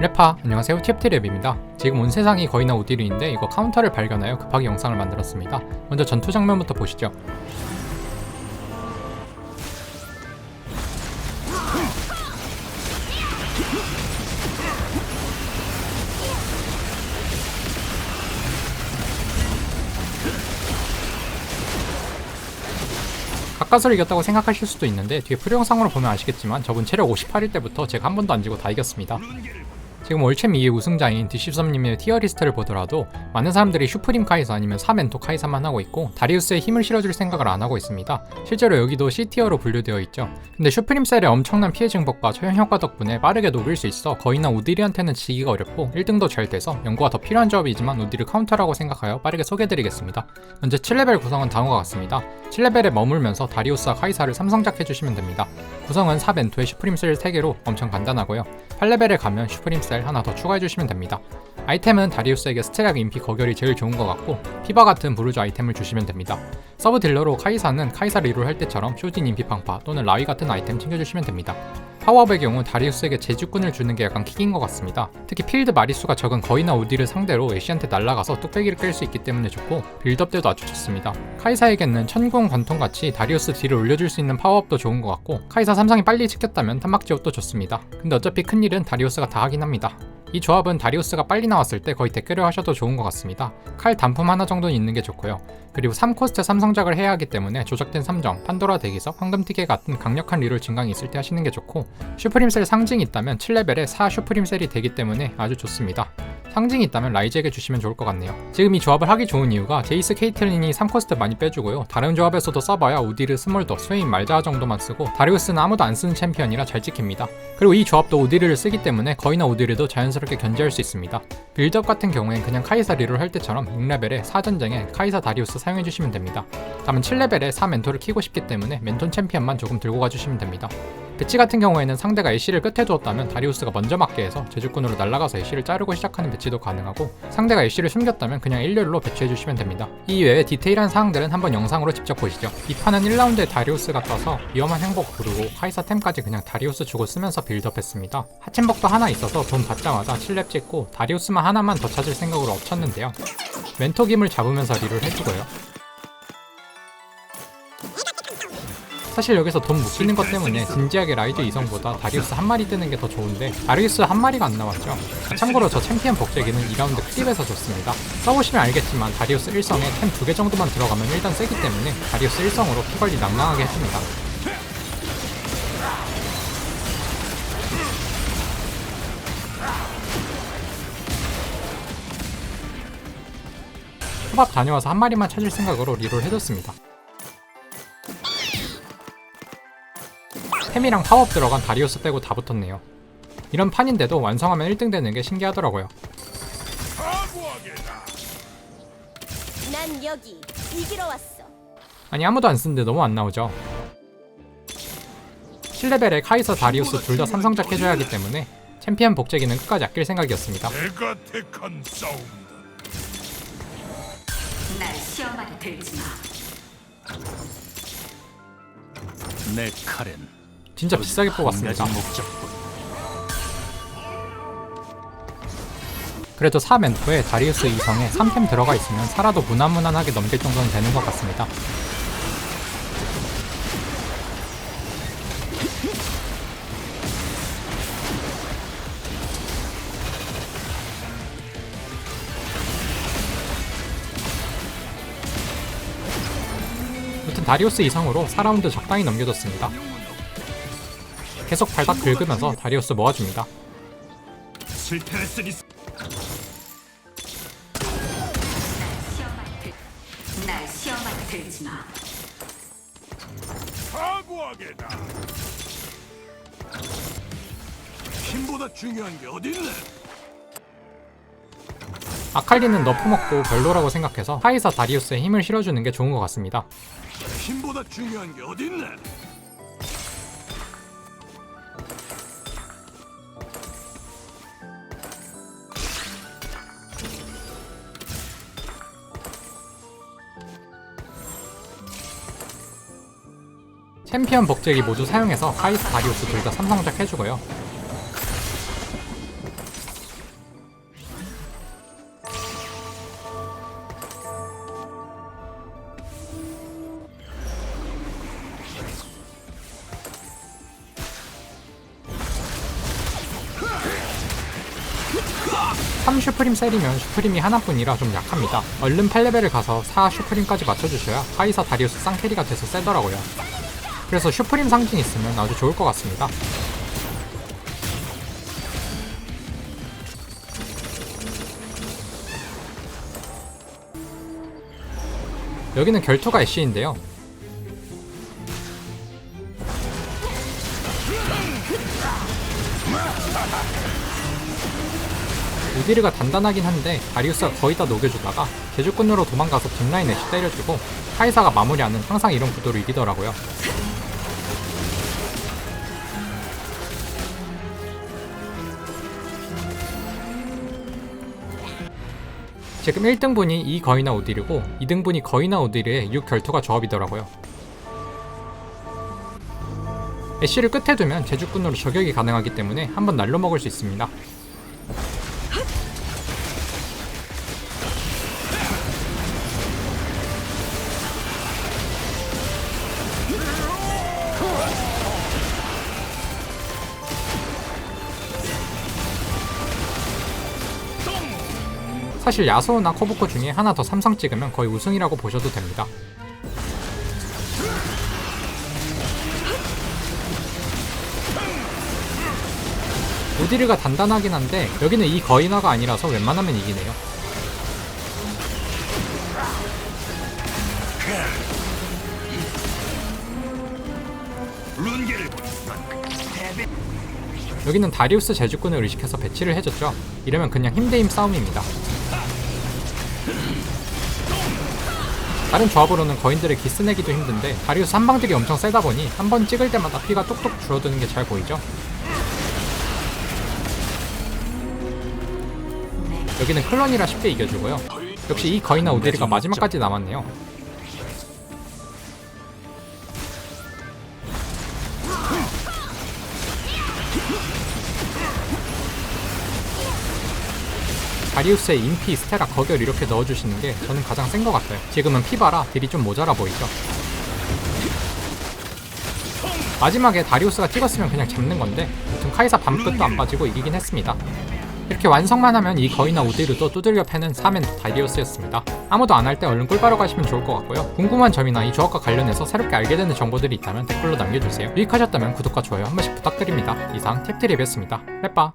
래파 안녕하세요. TFT랩입니다. 지금 온 세상이 거의 나 우디르인데 이거 카운터를 발견하여 급하게 영상을 만들었습니다. 먼저 전투 장면부터 보시죠. 가까스로 이겼다고 생각하실 수도 있는데 뒤에 프로 영상으로 보면 아시겠지만 저분 체력 58일 때부터 제가 한 번도 안 지고 다 이겼습니다 지금 올챔 2의 우승자인 디시썸님의 티어 리스트를 보더라도 많은 사람들이 슈프림 카이사 아니면 사멘토 카이사만 하고 있고 다리우스에 힘을 실어줄 생각을 안 하고 있습니다. 실제로 여기도 C티어로 분류되어 있죠. 근데 슈프림 셀의 엄청난 피해 증폭과 처형 효과 덕분에 빠르게 녹일 수 있어 거의나 우디리한테는 지기가 어렵고 1등도 잘 돼서 연구가 더 필요한 조합이지만 우디를 카운터라고 생각하여 빠르게 소개해드리겠습니다. 먼저 7레벨 구성은 다음과 같습니다. 7레벨에 머물면서 다리우스와 카이사를 삼성작 해주시면 됩니다. 구성은 4벤토의 슈프림 셀 3개로 엄청 간단하고요. 8레벨에 가면 슈프림 셀 하나 더 추가해주시면 됩니다. 아이템은 다리우스에게 스테락 인피 거결이 제일 좋은 것 같고 피바 같은 부르주 아이템을 주시면 됩니다. 서브 딜러로 카이사는 카이사 리롤 할 때처럼 쇼진 인피 팡파 또는 라위 같은 아이템 챙겨주시면 됩니다. 파워업의 경우 다리우스에게 제주꾼을 주는 게 약간 킥인 것 같습니다. 특히 필드 마리수가 적은 거이나 우디를 상대로 애쉬한테 날아가서 뚝배기를 깰 수 있기 때문에 좋고 빌드업 때도 아주 좋습니다. 카이사에게는 천궁 관통같이 다리우스 딜을 올려줄 수 있는 파워업도 좋은 것 같고 카이사 삼성이 빨리 찍혔다면 탄막지업도 좋습니다. 근데 어차피 큰일은 다리우스가 다 하긴 합니다. 이 조합은 다리우스가 빨리 나왔을 때 거의 댓글을 하셔도 좋은 것 같습니다. 칼 단품 하나 정도는 있는 게 좋고요. 그리고 3코스트 삼성작을 해야 하기 때문에 조작된 3정, 판도라 대기석, 황금티켓 같은 강력한 리롤 증강이 있을 때 하시는 게 좋고 슈프림셀 상징이 있다면 7레벨에 4 슈프림셀이 되기 때문에 아주 좋습니다. 상징이 있다면 라이즈에게 주시면 좋을 것 같네요. 지금 이 조합을 하기 좋은 이유가 제이스 케이틀린이 3코스트 많이 빼주고요. 다른 조합에서도 써봐야 우디르, 스몰더, 스웨인, 말자하 정도만 쓰고 다리우스는 아무도 안 쓰는 챔피언이라 잘 찍힙니다. 그리고 이 조합도 우디르를 쓰기 때문에 거의나 우디르도 자연스럽게 견제할 수 있습니다. 빌드업 같은 경우엔 그냥 카이사 리롤 할 때처럼 6레벨에 4전쟁에 카이사 다리우스 사용해주시면 됩니다. 다만 7레벨에 4 멘토를 키고 싶기 때문에 멘톤 챔피언만 조금 들고 가주시면 됩니다. 배치 같은 경우에는 상대가 애쉬를 끝에 두었다면 다리우스가 먼저 맞게 해서 제주꾼으로 날아가서 애쉬를 자르고 시작하는 배치 도 가능하고 상대가 애쉬를 숨겼다면 그냥 일렬로 배치해주시면 됩니다. 이 외에 디테일한 사항들은 한번 영상으로 직접 보시죠. 이 판은 1라운드에 다리우스가 떠서 위험한 행복 부르고 카이사 템까지 그냥 다리우스 주고 쓰면서 빌드업했습니다. 하침복도 하나 있어서 돈 받자마자 7렙 찍고 다리우스만 하나만 더 찾을 생각으로 엎쳤는데요. 멘토 김을 잡으면서 리를 해주고요. 사실 여기서 돈 묶이는 것 때문에 진지하게 라이즈 이성보다 다리우스 한 마리 뜨는 게 더 좋은데 다리우스 한 마리가 안 나왔죠. 아, 참고로 저 챔피언 복제기는 2라운드 클립에서 줬습니다. 써보시면 알겠지만 다리우스 1성에 템 두 개 정도만 들어가면 일단 세기 때문에 다리우스 1성으로 피관리 낭낭하게 해줍니다. 초밥 다녀와서 한 마리만 찾을 생각으로 리롤 해줬습니다. 템이랑 파워업 들어간 다리우스 빼고 다 붙었네요. 이런 판인데도 완성하면 1등 되는 게 신기하더라고요. 난 여기 이기러 왔어. 아니 아무도 안 쓰는데 너무 안 나오죠. 7레벨에 카이사 다리우스 둘 다 삼성작 해줘야 하기 때문에 챔피언 복제 기는 끝까지 아낄 생각이었습니다. 내가 택한 싸움이다. 날 시험하게 들지 마. 내 칼엔 진짜 비싸게 뽑았습니다. 그래도 4멘토에 다리우스 2성에 3템 들어가 있으면 살아도 무난무난하게 넘길 정도는 되는 것 같습니다. 무튼 다리우스 이상으로 4라운드 적당히 넘겨줬습니다. 계속 발박 긁으면서 다리우스 모아줍니다. 힘보다 중요한 게 어딨네. 아칼리는 너프 먹고 별로라고 생각해서 카이사 다리우스에 힘을 실어주는 게 좋은 것 같습니다. 힘보다 중요한 게 어딨네. 챔피언 복제기 모두 사용해서 카이스 다리우스 둘 다 삼성작 해주고요. 슈프림 셀이면 슈프림이 하나뿐이라 좀 약합니다. 얼른 8레벨을 가서 4 슈프림까지 맞춰주셔야 하이사 다리우스 쌍캐리가 돼서 세더라고요. 그래서 슈프림 상징 있으면 아주 좋을 것 같습니다. 여기는 결투가 애쉬인데요. 우디르가 단단하긴 한데 다리우스가 거의 다 녹여주다가 제주꾼으로 도망가서 뒷라인 애쉬 때려주고 카이사가 마무리하는 항상 이런 구도로 이기더라고요. 지금 1등분이 이 거이나 우디르고 2등분이 거이나 우디르의 6 결투가 조합이더라고요. 애쉬를 끝에 두면 제주꾼으로 저격이 가능하기 때문에 한번 날로 먹을 수 있습니다. 사실 야소나 코보코 중에 하나 더 삼성 찍으면 거의 우승이라고 보셔도 됩니다. 우디르가 단단하긴 한데 여기는 이 거인화가 아니라서 웬만하면 이기네요. 여기는 다리우스 제주꾼을 의식해서 배치를 해줬죠. 이러면 그냥 힘대힘 싸움입니다. 다른 조합으로는 거인들의 기스 내기도 힘든데 다리우스 한방들이 엄청 세다 보니 한 번 찍을 때마다 피가 뚝뚝 줄어드는 게 잘 보이죠. 여기는 클론이라 쉽게 이겨주고요. 역시 이 거인나 우데리가 마지막까지 남았네요. 다리우스의 인피, 스테라, 거결 이렇게 넣어주시는 게 저는 가장 센 것 같아요. 지금은 피바라 딜이 좀 모자라 보이죠. 마지막에 다리우스가 찍었으면 그냥 잡는 건데 아무튼 카이사 밤끝도 안 빠지고 이기긴 했습니다. 이렇게 완성만 하면 이 거이나 우디르도 두들겨 패는 3엔 다리우스였습니다. 아무도 안 할 때 얼른 꿀바로 가시면 좋을 것 같고요. 궁금한 점이나 이 조합과 관련해서 새롭게 알게 되는 정보들이 있다면 댓글로 남겨주세요. 유익하셨다면 구독과 좋아요 한 번씩 부탁드립니다. 이상 팁트립이었습니다. 빼빠